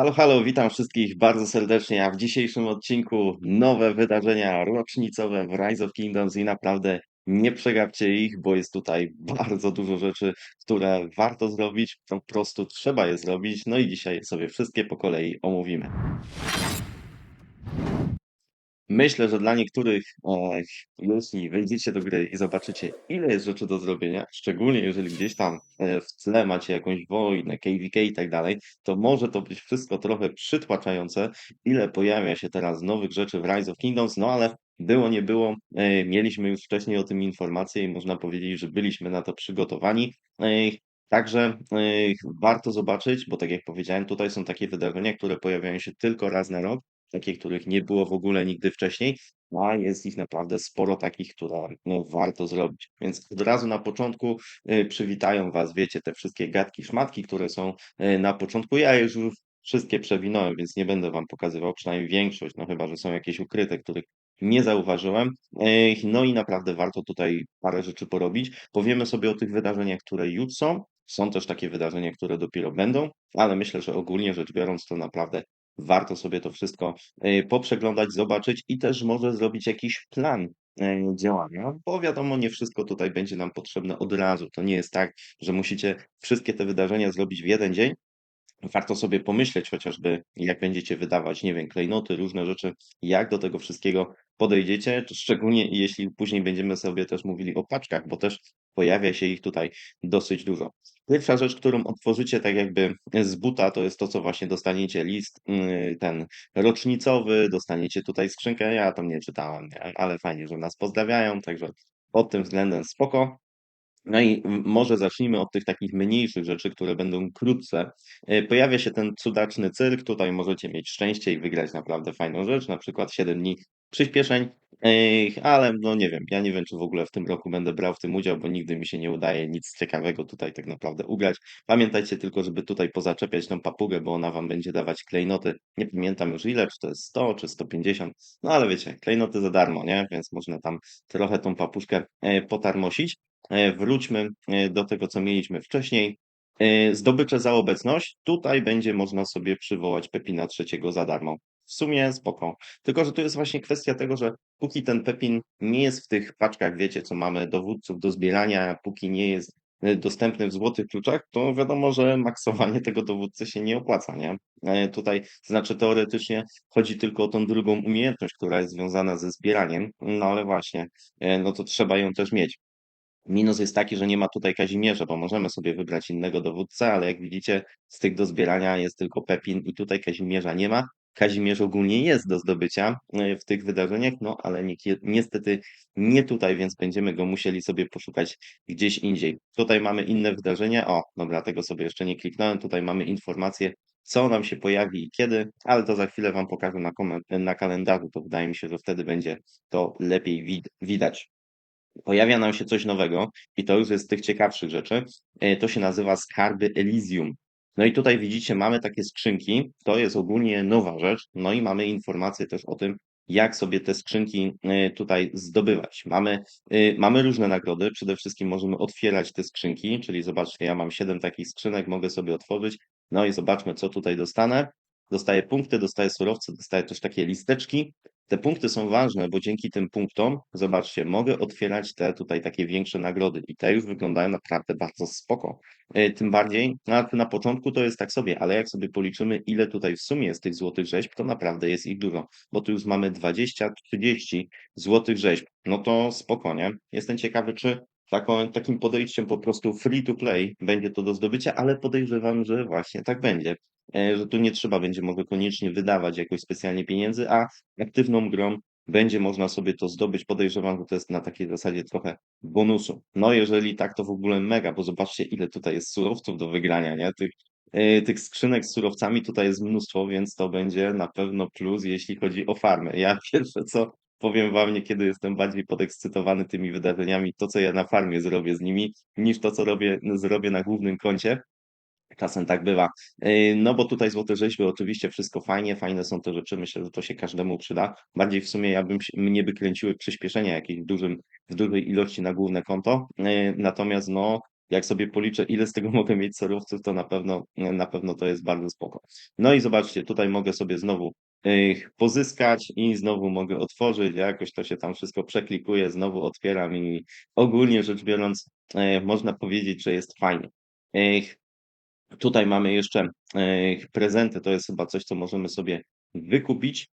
Halo, halo, witam wszystkich bardzo serdecznie, a w dzisiejszym odcinku nowe wydarzenia rocznicowe w Rise of Kingdoms i naprawdę nie przegapcie ich, bo jest tutaj bardzo dużo rzeczy, które warto zrobić, po prostu trzeba je zrobić, no i dzisiaj sobie wszystkie po kolei omówimy. Myślę, że dla niektórych, e, jeśli wejdziecie do gry i zobaczycie, ile jest rzeczy do zrobienia, szczególnie jeżeli gdzieś tam e, w tle macie jakąś wojnę, KVK i tak dalej, to może to być wszystko trochę przytłaczające, ile pojawia się teraz nowych rzeczy w Rise of Kingdoms, no ale było, nie było, e, mieliśmy już wcześniej o tym informacje i można powiedzieć, że byliśmy na to przygotowani. E, Także warto zobaczyć, bo tak jak powiedziałem, tutaj są takie wydarzenia, które pojawiają się tylko raz na rok takie, których nie było w ogóle nigdy wcześniej, a jest ich naprawdę sporo takich, które no, warto zrobić. Więc od razu na początku y, przywitają Was, wiecie, te wszystkie gadki, szmatki, które są y, na początku. Ja już wszystkie przewinąłem, więc nie będę Wam pokazywał, przynajmniej większość, no chyba, że są jakieś ukryte, których nie zauważyłem. No i naprawdę warto tutaj parę rzeczy porobić. Powiemy sobie o tych wydarzeniach, które już są. Są też takie wydarzenia, które dopiero będą, ale myślę, że ogólnie rzecz biorąc, to naprawdę warto sobie to wszystko y, poprzeglądać, zobaczyć i też może zrobić jakiś plan y, działania, bo wiadomo, nie wszystko tutaj będzie nam potrzebne od razu. To nie jest tak, że musicie wszystkie te wydarzenia zrobić w jeden dzień. Warto sobie pomyśleć chociażby, jak będziecie wydawać, nie wiem, klejnoty, różne rzeczy, jak do tego wszystkiego podejdziecie, szczególnie jeśli później będziemy sobie też mówili o paczkach, bo też pojawia się ich tutaj dosyć dużo. Pierwsza rzecz, którą otworzycie tak jakby z buta, to jest to, co właśnie dostaniecie list yy, ten rocznicowy, dostaniecie tutaj skrzynkę, ja tam nie czytałem, ale fajnie, że nas pozdrawiają, także pod tym względem spoko. No i może zacznijmy od tych takich mniejszych rzeczy, które będą krótsze. E, pojawia się ten cudaczny cyrk, tutaj możecie mieć szczęście i wygrać naprawdę fajną rzecz, na przykład 7 dni przyspieszeń, ale no nie wiem, ja nie wiem, czy w ogóle w tym roku będę brał w tym udział, bo nigdy mi się nie udaje nic ciekawego tutaj tak naprawdę ugrać. Pamiętajcie tylko, żeby tutaj pozaczepiać tą papugę, bo ona wam będzie dawać klejnoty. Nie pamiętam już ile, czy to jest 100, czy 150, no ale wiecie, klejnoty za darmo, nie? Więc można tam trochę tą papuszkę e, potarmosić. E, wróćmy e, do tego, co mieliśmy wcześniej. E, zdobycze za obecność. Tutaj będzie można sobie przywołać Pepina trzeciego za darmo. W sumie spoko. Tylko, że tu jest właśnie kwestia tego, że póki ten Pepin nie jest w tych paczkach, wiecie, co mamy dowódców do zbierania, póki nie jest dostępny w złotych kluczach, to wiadomo, że maksowanie tego dowódcy się nie opłaca, nie? Tutaj, znaczy teoretycznie chodzi tylko o tą drugą umiejętność, która jest związana ze zbieraniem, no ale właśnie, no to trzeba ją też mieć. Minus jest taki, że nie ma tutaj Kazimierza, bo możemy sobie wybrać innego dowódcę, ale jak widzicie, z tych do zbierania jest tylko Pepin i tutaj Kazimierza nie ma. Kazimierz ogólnie jest do zdobycia e, w tych wydarzeniach, no ale ni niestety nie tutaj, więc będziemy go musieli sobie poszukać gdzieś indziej. Tutaj mamy inne wydarzenia. O, dobra, tego sobie jeszcze nie kliknąłem. Tutaj mamy informacje, co nam się pojawi i kiedy, ale to za chwilę Wam pokażę na, na kalendarzu. To wydaje mi się, że wtedy będzie to lepiej wid widać pojawia nam się coś nowego i to już jest z tych ciekawszych rzeczy. E, to się nazywa skarby Elysium. No i tutaj widzicie, mamy takie skrzynki. To jest ogólnie nowa rzecz. No i mamy informacje też o tym, jak sobie te skrzynki e, tutaj zdobywać. Mamy, e, mamy różne nagrody. Przede wszystkim możemy otwierać te skrzynki, czyli zobaczcie, ja mam 7 takich skrzynek, mogę sobie otworzyć. No i zobaczmy, co tutaj dostanę. Dostaję punkty, dostaję surowce, dostaję też takie listeczki. Te punkty są ważne, bo dzięki tym punktom, zobaczcie, mogę otwierać te tutaj takie większe nagrody i te już wyglądają naprawdę bardzo spoko. E, tym bardziej, na, na początku to jest tak sobie, ale jak sobie policzymy, ile tutaj w sumie jest tych złotych rzeźb, to naprawdę jest ich dużo, bo tu już mamy 20-30 złotych rzeźb. No to spokojnie. Jestem ciekawy, czy taką, takim podejściem po prostu free to play będzie to do zdobycia, ale podejrzewam, że właśnie tak będzie. E, że tu nie trzeba będzie może koniecznie wydawać jakoś specjalnie pieniędzy, a aktywną grą będzie można sobie to zdobyć. Podejrzewam, że to jest na takiej zasadzie trochę bonusu. No jeżeli tak, to w ogóle mega, bo zobaczcie, ile tutaj jest surowców do wygrania, nie? Tych, yy, tych skrzynek z surowcami tutaj jest mnóstwo, więc to będzie na pewno plus, jeśli chodzi o farmę. Ja pierwsze co powiem wam, niekiedy jestem bardziej podekscytowany tymi wydarzeniami, to co ja na farmie zrobię z nimi, niż to co robię, zrobię na głównym koncie. Czasem tak bywa. Yy, no bo tutaj złote rzeźby, oczywiście wszystko fajnie, fajne są te rzeczy, myślę, że to się każdemu przyda. Bardziej w sumie ja bym się, mnie by kręciły przyspieszenia jakieś w, dużym, w dużej ilości na główne konto. Yy, natomiast no jak sobie policzę, ile z tego mogę mieć surowców, to na pewno na pewno to jest bardzo spoko. No i zobaczcie, tutaj mogę sobie znowu, pozyskać i znowu mogę otworzyć, jakoś to się tam wszystko przeklikuje, znowu otwieram i ogólnie rzecz biorąc, yy, można powiedzieć, że jest fajnie. Yy, tutaj mamy jeszcze, yy, prezenty, to jest chyba coś, co możemy sobie wykupić.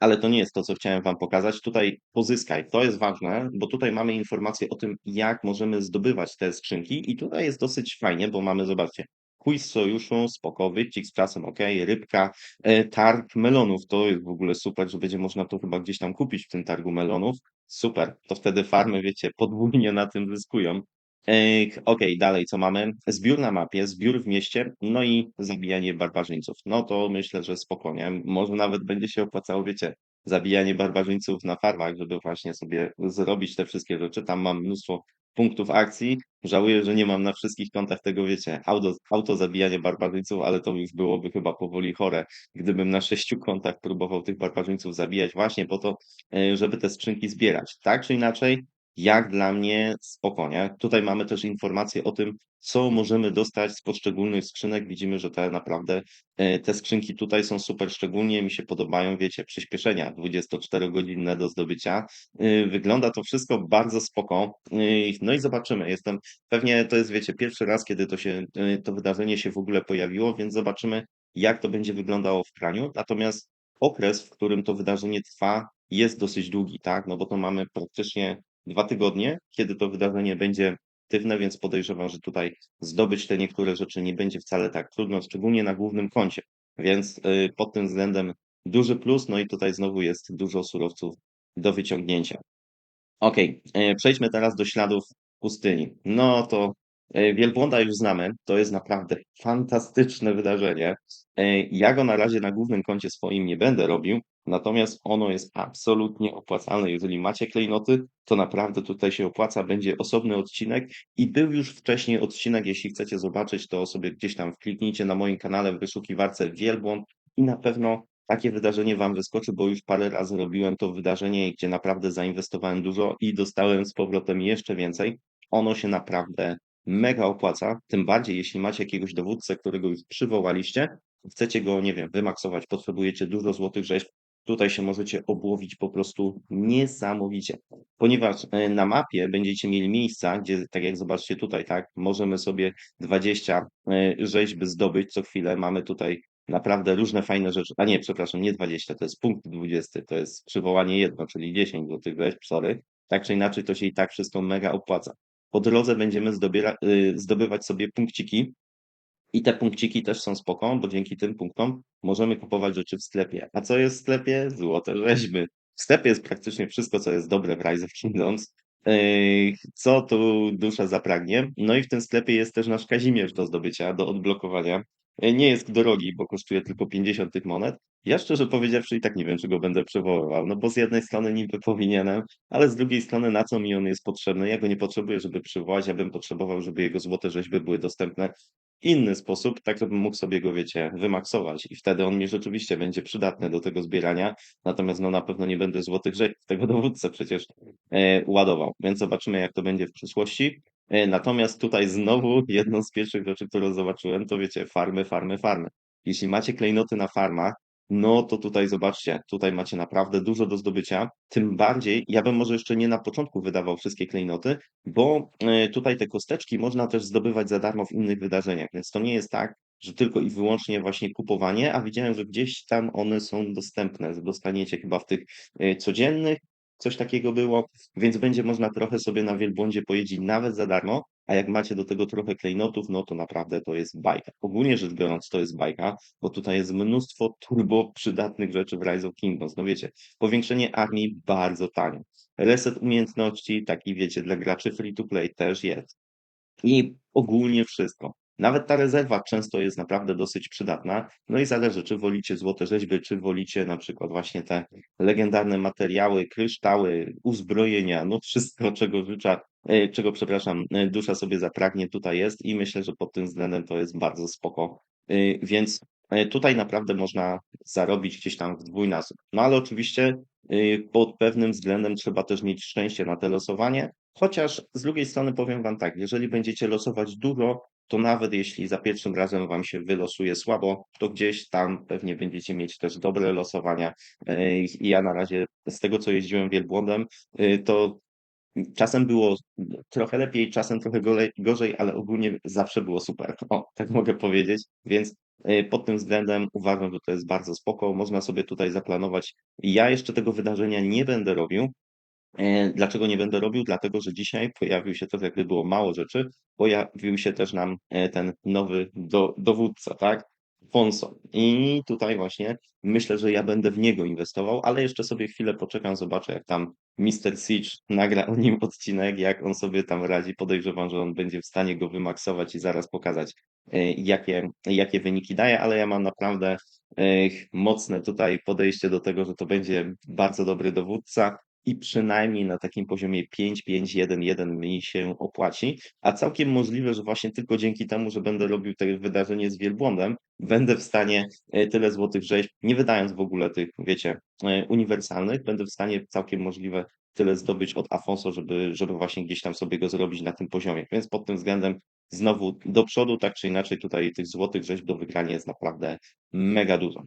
Ale to nie jest to, co chciałem wam pokazać. Tutaj pozyskaj, to jest ważne, bo tutaj mamy informację o tym, jak możemy zdobywać te skrzynki i tutaj jest dosyć fajnie, bo mamy, zobaczcie, quiz sojuszu, spoko, wyścig z czasem, okej, rybka, e, targ melonów, to jest w ogóle super, że będzie można to chyba gdzieś tam kupić w tym targu melonów. Super, to wtedy farmy, wiecie, podwójnie na tym zyskują. Okej, okay, dalej co mamy? Zbiór na mapie, zbiór w mieście, no i zabijanie barbarzyńców. No to myślę, że spokojnie. Może nawet będzie się opłacało, wiecie, zabijanie barbarzyńców na farmach, żeby właśnie sobie zrobić te wszystkie rzeczy. Tam mam mnóstwo punktów akcji. Żałuję, że nie mam na wszystkich kontach tego, wiecie, auto, auto zabijanie barbarzyńców, ale to już byłoby chyba powoli chore, gdybym na sześciu kontach próbował tych barbarzyńców zabijać właśnie po to, e, żeby te skrzynki zbierać. Tak czy inaczej, jak dla mnie spoko, nie? Tutaj mamy też informacje o tym, co możemy dostać z poszczególnych skrzynek. Widzimy, że te naprawdę e, te skrzynki tutaj są super, szczególnie mi się podobają, wiecie, przyspieszenia 24-godzinne do zdobycia. E, wygląda to wszystko bardzo spoko. E, no i zobaczymy. Jestem pewnie to jest, wiecie, pierwszy raz, kiedy to się to wydarzenie się w ogóle pojawiło, więc zobaczymy, jak to będzie wyglądało w praniu. Natomiast okres, w którym to wydarzenie trwa, jest dosyć długi, tak? No bo to mamy praktycznie dwa tygodnie, kiedy to wydarzenie będzie aktywne, więc podejrzewam, że tutaj zdobyć te niektóre rzeczy nie będzie wcale tak trudno, szczególnie na głównym koncie. Więc y, pod tym względem duży plus, no i tutaj znowu jest dużo surowców do wyciągnięcia. Ok, przejdźmy teraz do śladów pustyni. No to Wielbłąda już znamy, to jest naprawdę fantastyczne wydarzenie. Y, ja go na razie na głównym koncie swoim nie będę robił, Natomiast ono jest absolutnie opłacalne. Jeżeli macie klejnoty, to naprawdę tutaj się opłaca. Będzie osobny odcinek i był już wcześniej odcinek. Jeśli chcecie zobaczyć, to sobie gdzieś tam kliknijcie na moim kanale w wyszukiwarce Wielbłąd i na pewno takie wydarzenie Wam wyskoczy, bo już parę razy robiłem to wydarzenie, gdzie naprawdę zainwestowałem dużo i dostałem z powrotem jeszcze więcej. Ono się naprawdę mega opłaca, tym bardziej jeśli macie jakiegoś dowódcę, którego już przywołaliście, chcecie go, nie wiem, wymaksować, potrzebujecie dużo złotych rzeźb, Tutaj się możecie obłowić po prostu niesamowicie, ponieważ e, na mapie będziecie mieli miejsca, gdzie, tak jak zobaczcie tutaj, tak, możemy sobie 20 e, rzeźby zdobyć co chwilę. Mamy tutaj naprawdę różne fajne rzeczy. A nie, przepraszam, nie 20, to jest punkt 20, to jest przywołanie jedno, czyli 10 do tych rzeźb, sorry. Tak czy inaczej, to się i tak wszystko mega opłaca. Po drodze będziemy y, zdobywać sobie punkciki, i te punkciki też są spoko, bo dzięki tym punktom możemy kupować rzeczy w sklepie. A co jest w sklepie? Złote rzeźby. W sklepie jest praktycznie wszystko, co jest dobre w Rise of Kingdoms. Co tu dusza zapragnie? No i w tym sklepie jest też nasz Kazimierz do zdobycia, do odblokowania. E, nie jest drogi, bo kosztuje tylko 50 tych monet. Ja szczerze powiedziawszy i tak nie wiem, czy go będę przywoływał, no bo z jednej strony niby powinienem, ale z drugiej strony na co mi on jest potrzebny? Ja go nie potrzebuję, żeby przywołać, ja bym potrzebował, żeby jego złote rzeźby były dostępne inny sposób, tak żebym mógł sobie go, wiecie, wymaksować i wtedy on mi rzeczywiście będzie przydatny do tego zbierania, natomiast no na pewno nie będę złotych rzeczy tego dowódcę przecież e, ładował, więc zobaczymy jak to będzie w przyszłości. E, natomiast tutaj znowu jedną z pierwszych rzeczy, którą zobaczyłem, to wiecie, farmy, farmy, farmy. Jeśli macie klejnoty na farmach, no to tutaj zobaczcie, tutaj macie naprawdę dużo do zdobycia. Tym bardziej, ja bym może jeszcze nie na początku wydawał wszystkie klejnoty, bo e, tutaj te kosteczki można też zdobywać za darmo w innych wydarzeniach, więc to nie jest tak, że tylko i wyłącznie właśnie kupowanie, a widziałem, że gdzieś tam one są dostępne. Dostaniecie chyba w tych e, codziennych, coś takiego było, więc będzie można trochę sobie na wielbłądzie pojeździć nawet za darmo, a jak macie do tego trochę klejnotów, no to naprawdę to jest bajka. Ogólnie rzecz biorąc, to jest bajka, bo tutaj jest mnóstwo turbo przydatnych rzeczy w Rise of Kingdoms. No wiecie, powiększenie armii bardzo tanio. Reset umiejętności, taki wiecie, dla graczy free to play też jest. I ogólnie wszystko. Nawet ta rezerwa często jest naprawdę dosyć przydatna. No i zależy, czy wolicie złote rzeźby, czy wolicie na przykład właśnie te legendarne materiały, kryształy, uzbrojenia, no wszystko, czego życzę, e, czego, przepraszam, e, dusza sobie zapragnie, tutaj jest i myślę, że pod tym względem to jest bardzo spoko. E, więc tutaj naprawdę można zarobić gdzieś tam w dwójnasób. No ale oczywiście pod pewnym względem trzeba też mieć szczęście na te losowanie, Chociaż z drugiej strony powiem wam tak, jeżeli będziecie losować dużo, to nawet jeśli za pierwszym razem wam się wylosuje słabo, to gdzieś tam pewnie będziecie mieć też dobre losowania. Yy, I ja na razie z tego, co jeździłem wielbłądem, yy, to czasem było trochę lepiej, czasem trochę gorzej, ale ogólnie zawsze było super. O, tak mogę powiedzieć. Więc yy, pod tym względem uważam, że to jest bardzo spoko. Można sobie tutaj zaplanować. Ja jeszcze tego wydarzenia nie będę robił, E, Dlaczego nie będę robił? Dlatego, że dzisiaj pojawił się to, jakby było mało rzeczy, pojawił się też nam e, ten nowy do, dowódca, tak? Fonso. I tutaj właśnie myślę, że ja będę w niego inwestował, ale jeszcze sobie chwilę poczekam, zobaczę, jak tam Mr. Siege nagra o nim odcinek, jak on sobie tam radzi. Podejrzewam, że on będzie w stanie go wymaksować i zaraz pokazać, e, jakie, jakie wyniki daje, ale ja mam naprawdę mocne tutaj podejście do tego, że to będzie bardzo dobry dowódca i przynajmniej na takim poziomie 5, 5, 1, 1 mi się opłaci, a całkiem możliwe, że właśnie tylko dzięki temu, że będę robił to wydarzenie z wielbłądem, będę w stanie e, tyle złotych rzeźb, nie wydając w ogóle tych, wiecie, e, uniwersalnych, będę w stanie całkiem możliwe tyle zdobyć od Afonso, żeby, żeby właśnie gdzieś tam sobie go zrobić na tym poziomie. Więc pod tym względem znowu do przodu, tak czy inaczej, tutaj tych złotych rzeźb do wygrania jest naprawdę mega dużo.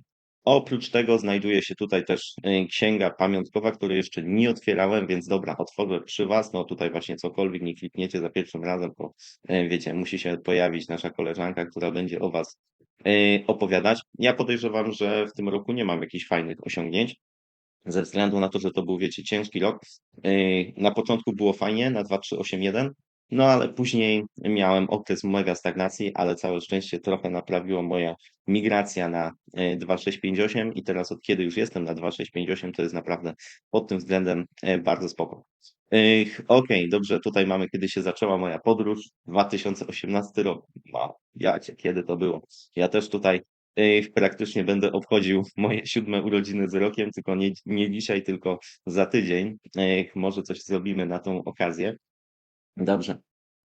Oprócz tego znajduje się tutaj też e, księga pamiątkowa, której jeszcze nie otwierałem, więc dobra, otworzę przy Was. No tutaj właśnie cokolwiek nie klikniecie za pierwszym razem, bo e, wiecie, musi się pojawić nasza koleżanka, która będzie o Was e, opowiadać. Ja podejrzewam, że w tym roku nie mam jakichś fajnych osiągnięć, ze względu na to, że to był, wiecie, ciężki rok. Na początku było fajnie, na 2, 3, 8, 1, no ale później miałem okres mega stagnacji, ale całe szczęście trochę naprawiło moja migracja na 2658 i teraz od kiedy już jestem na 2658, to jest naprawdę pod tym względem e, bardzo spoko. Okej, okay, dobrze, tutaj mamy, kiedy się zaczęła moja podróż, 2018 rok. Wow, jacie, kiedy to było? Ja też tutaj praktycznie będę obchodził moje siódme urodziny z rokiem, tylko nie, nie dzisiaj, tylko za tydzień. Może coś zrobimy na tą okazję. Dobrze.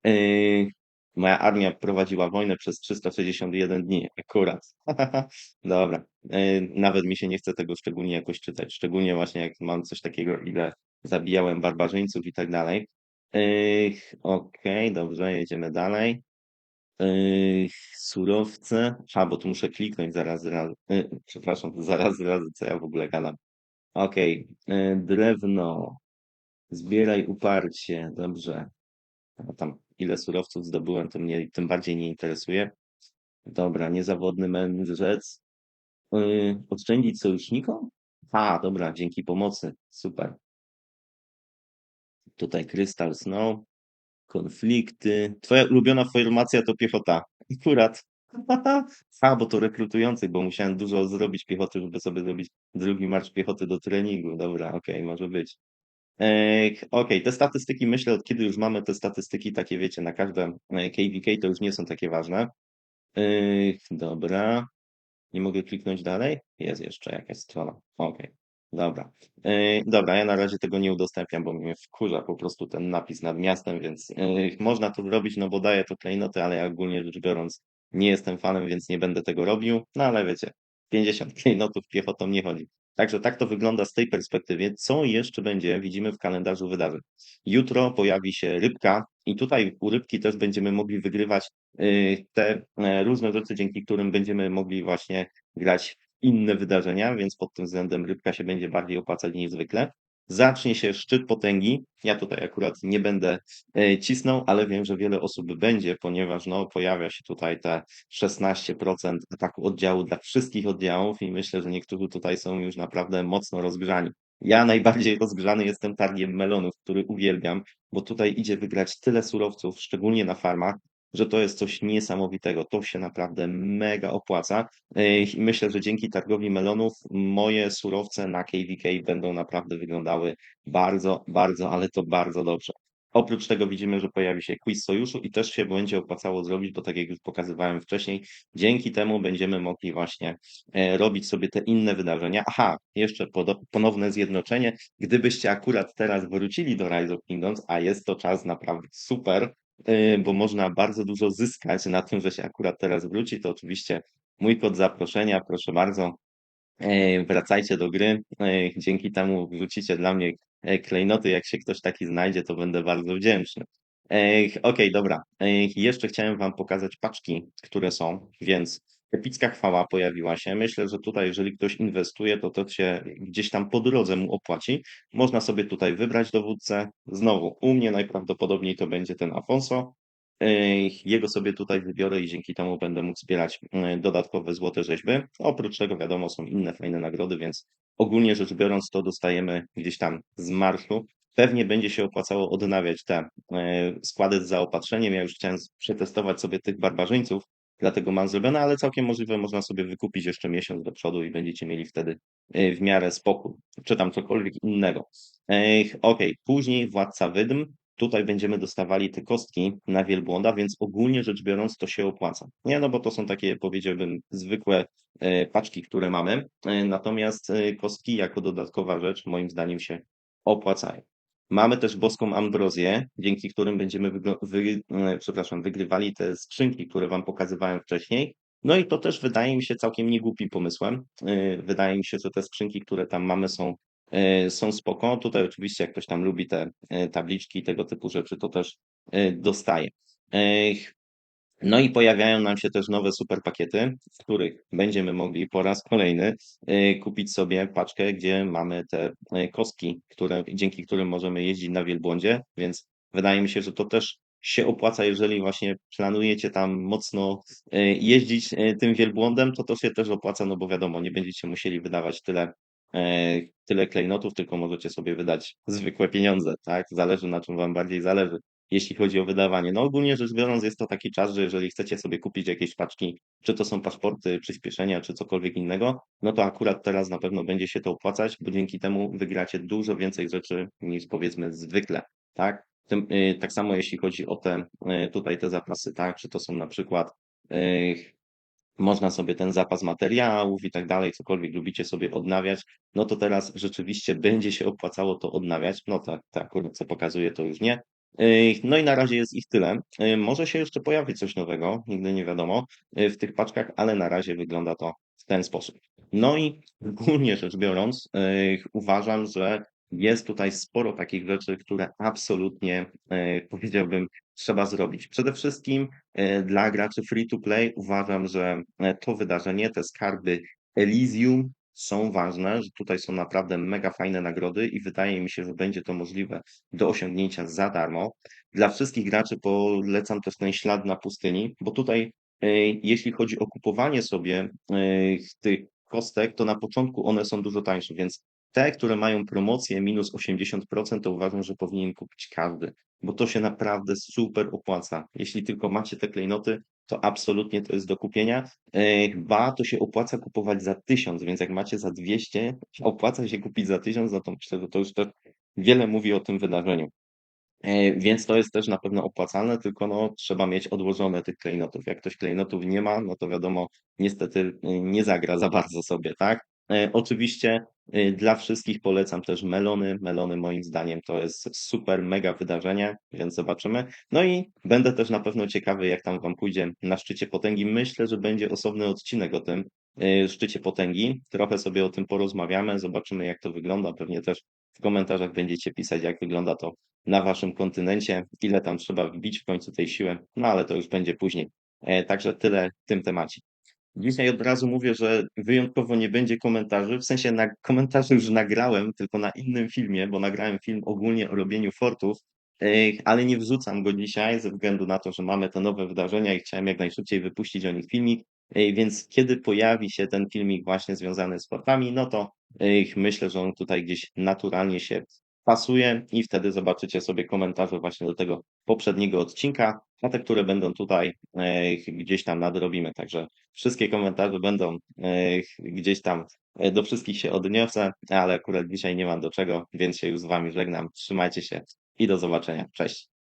Yy, moja armia prowadziła wojnę przez 361 dni, akurat. Dobra. Yy, nawet mi się nie chce tego szczególnie jakoś czytać. Szczególnie właśnie jak mam coś takiego, ile zabijałem barbarzyńców i tak dalej. Yy, Okej, dobrze, jedziemy dalej. Yy, surowce. A, bo tu muszę kliknąć zaraz, zaraz. Yy, przepraszam, zaraz, zaraz, co ja w ogóle gadam. Okej, yy, drewno. Zbieraj uparcie, dobrze. Tam ile surowców zdobyłem, to mnie tym bardziej nie interesuje. Dobra, niezawodny mędrzec. Yy, oszczędzić sojusznikom? A, dobra, dzięki pomocy. Super. Tutaj Crystal Snow. Konflikty. Twoja ulubiona formacja to piechota. Akurat. A, bo to rekrutujący, bo musiałem dużo zrobić piechoty, żeby sobie zrobić drugi marsz piechoty do treningu. Dobra, okej, okay, może być. Okej, okay. te statystyki myślę, od kiedy już mamy te statystyki takie, wiecie, na każde KVK, to już nie są takie ważne. Dobra. Nie mogę kliknąć dalej? Jest jeszcze jakaś strona. Okej, okay. dobra. Dobra, ja na razie tego nie udostępniam, bo mnie wkurza po prostu ten napis nad miastem, więc można to zrobić, no bo daje to klejnoty, ale ja ogólnie rzecz biorąc nie jestem fanem, więc nie będę tego robił. No ale wiecie, 50 klejnotów piechotą nie chodzi. Także tak to wygląda z tej perspektywy. Co jeszcze będzie, widzimy w kalendarzu wydarzeń. Jutro pojawi się rybka i tutaj u rybki też będziemy mogli wygrywać y, te e, różne rzeczy, dzięki którym będziemy mogli właśnie grać inne wydarzenia, więc pod tym względem rybka się będzie bardziej opłacać niż zwykle zacznie się szczyt potęgi. Ja tutaj akurat nie będę e, cisnął, ale wiem, że wiele osób będzie, ponieważ no, pojawia się tutaj te 16% ataku oddziału dla wszystkich oddziałów i myślę, że niektórzy tutaj są już naprawdę mocno rozgrzani. Ja najbardziej rozgrzany jestem targiem melonów, który uwielbiam, bo tutaj idzie wygrać tyle surowców, szczególnie na farmach, że to jest coś niesamowitego. To się naprawdę mega opłaca. I myślę, że dzięki targowi melonów moje surowce na KVK będą naprawdę wyglądały bardzo, bardzo, ale to bardzo dobrze. Oprócz tego widzimy, że pojawi się quiz sojuszu i też się będzie opłacało zrobić, bo tak jak już pokazywałem wcześniej, dzięki temu będziemy mogli właśnie e, robić sobie te inne wydarzenia. Aha, jeszcze ponowne zjednoczenie. Gdybyście akurat teraz wrócili do Rise of Kingdoms, a jest to czas naprawdę super, bo można bardzo dużo zyskać na tym, że się akurat teraz wróci, to oczywiście mój kod zaproszenia, proszę bardzo. E, wracajcie do gry. E, dzięki temu wrzucicie dla mnie e, klejnoty. Jak się ktoś taki znajdzie, to będę bardzo wdzięczny. Okej, dobra. E, jeszcze chciałem Wam pokazać paczki, które są, więc epicka chwała pojawiła się. Myślę, że tutaj, jeżeli ktoś inwestuje, to to się gdzieś tam po drodze mu opłaci. Można sobie tutaj wybrać dowódcę. Znowu, u mnie najprawdopodobniej to będzie ten Afonso. Jego sobie tutaj wybiorę i dzięki temu będę mógł zbierać dodatkowe złote rzeźby. Oprócz tego, wiadomo, są inne fajne nagrody, więc ogólnie rzecz biorąc, to dostajemy gdzieś tam z marszu. Pewnie będzie się opłacało odnawiać te składy z zaopatrzeniem. Ja już chciałem przetestować sobie tych barbarzyńców, dlatego mam zrobione, ale całkiem możliwe można sobie wykupić jeszcze miesiąc do przodu i będziecie mieli wtedy w miarę spokój, czy tam cokolwiek innego. Ok, później Władca Wydm, tutaj będziemy dostawali te kostki na wielbłąda, więc ogólnie rzecz biorąc to się opłaca. Nie, no bo to są takie powiedziałbym zwykłe e, paczki, które mamy, e, natomiast e, kostki jako dodatkowa rzecz moim zdaniem się opłacają. Mamy też boską ambrozję, dzięki którym będziemy wy przepraszam, wygrywali te skrzynki, które Wam pokazywałem wcześniej. No i to też wydaje mi się całkiem niegłupim pomysłem. Wydaje mi się, że te skrzynki, które tam mamy są E, są spoko. Tutaj oczywiście jak ktoś tam lubi te e, tabliczki i tego typu rzeczy, to też e, dostaje. No i pojawiają nam się też nowe super pakiety, w których będziemy mogli po raz kolejny kupić sobie paczkę, gdzie mamy te kostki, które, dzięki którym możemy jeździć na wielbłądzie, więc wydaje mi się, że to też się opłaca, jeżeli właśnie planujecie tam mocno jeździć tym wielbłądem, to to się też opłaca, no bo wiadomo, nie będziecie musieli wydawać tyle tyle klejnotów, tylko możecie sobie wydać zwykłe pieniądze, tak? Zależy na czym Wam bardziej zależy, jeśli chodzi o wydawanie. No ogólnie rzecz biorąc jest to taki czas, że jeżeli chcecie sobie kupić jakieś paczki, czy to są paszporty, przyspieszenia, czy cokolwiek innego, no to akurat teraz na pewno będzie się to opłacać, bo dzięki temu wygracie dużo więcej rzeczy niż powiedzmy zwykle, tak? Tym, y, tak samo jeśli chodzi o te y, tutaj te zapasy, tak? Czy to są na przykład y, można sobie ten zapas materiałów i tak dalej, cokolwiek lubicie sobie odnawiać, no to teraz rzeczywiście będzie się opłacało to odnawiać. No tak, tak, co pokazuje, to już nie. No i na razie jest ich tyle. Może się jeszcze pojawić coś nowego, nigdy nie wiadomo, w tych paczkach, ale na razie wygląda to w ten sposób. No i ogólnie rzecz biorąc, uważam, że jest tutaj sporo takich rzeczy, które absolutnie powiedziałbym trzeba zrobić. Przede wszystkim dla graczy free to play uważam, że to wydarzenie, te skarby Elysium są ważne, że tutaj są naprawdę mega fajne nagrody i wydaje mi się, że będzie to możliwe do osiągnięcia za darmo. Dla wszystkich graczy polecam też ten ślad na pustyni, bo tutaj e, jeśli chodzi o kupowanie sobie tych kostek, to na początku one są dużo tańsze, więc te, które mają promocję minus 80%, to uważam, że powinien kupić każdy bo to się naprawdę super opłaca. Jeśli tylko macie te klejnoty, to absolutnie to jest do kupienia. E, ba, to się opłaca kupować za 1000, więc jak macie za 200, opłaca się kupić za 1000, no to myślę, że to już też wiele mówi o tym wydarzeniu. E, więc to jest też na pewno opłacalne, tylko no, trzeba mieć odłożone tych klejnotów. Jak ktoś klejnotów nie ma, no to wiadomo, niestety e, nie zagra za bardzo sobie, tak? Oczywiście Y, dla wszystkich polecam też melony. Melony moim zdaniem to jest super, mega wydarzenie, więc zobaczymy. No i będę też na pewno ciekawy, jak tam Wam pójdzie na szczycie potęgi. Myślę, że będzie osobny odcinek o tym y, szczycie potęgi. Trochę sobie o tym porozmawiamy, zobaczymy, jak to wygląda. Pewnie też w komentarzach będziecie pisać, jak wygląda to na Waszym kontynencie, ile tam trzeba wbić w końcu tej siły, no ale to już będzie później. E, także tyle w tym temacie. Dzisiaj od razu mówię, że wyjątkowo nie będzie komentarzy. W sensie na komentarze już nagrałem, tylko na innym filmie, bo nagrałem film ogólnie o robieniu fortów, ale nie wrzucam go dzisiaj ze względu na to, że mamy te nowe wydarzenia i chciałem jak najszybciej wypuścić o nich filmik. Więc kiedy pojawi się ten filmik właśnie związany z fortami, no to myślę, że on tutaj gdzieś naturalnie się pasuje i wtedy zobaczycie sobie komentarze właśnie do tego poprzedniego odcinka, a te, które będą tutaj e, gdzieś tam nadrobimy. Także wszystkie komentarze będą e, gdzieś tam, e, do wszystkich się odniosę, ale akurat dzisiaj nie mam do czego, więc się już z Wami żegnam. Trzymajcie się i do zobaczenia. Cześć.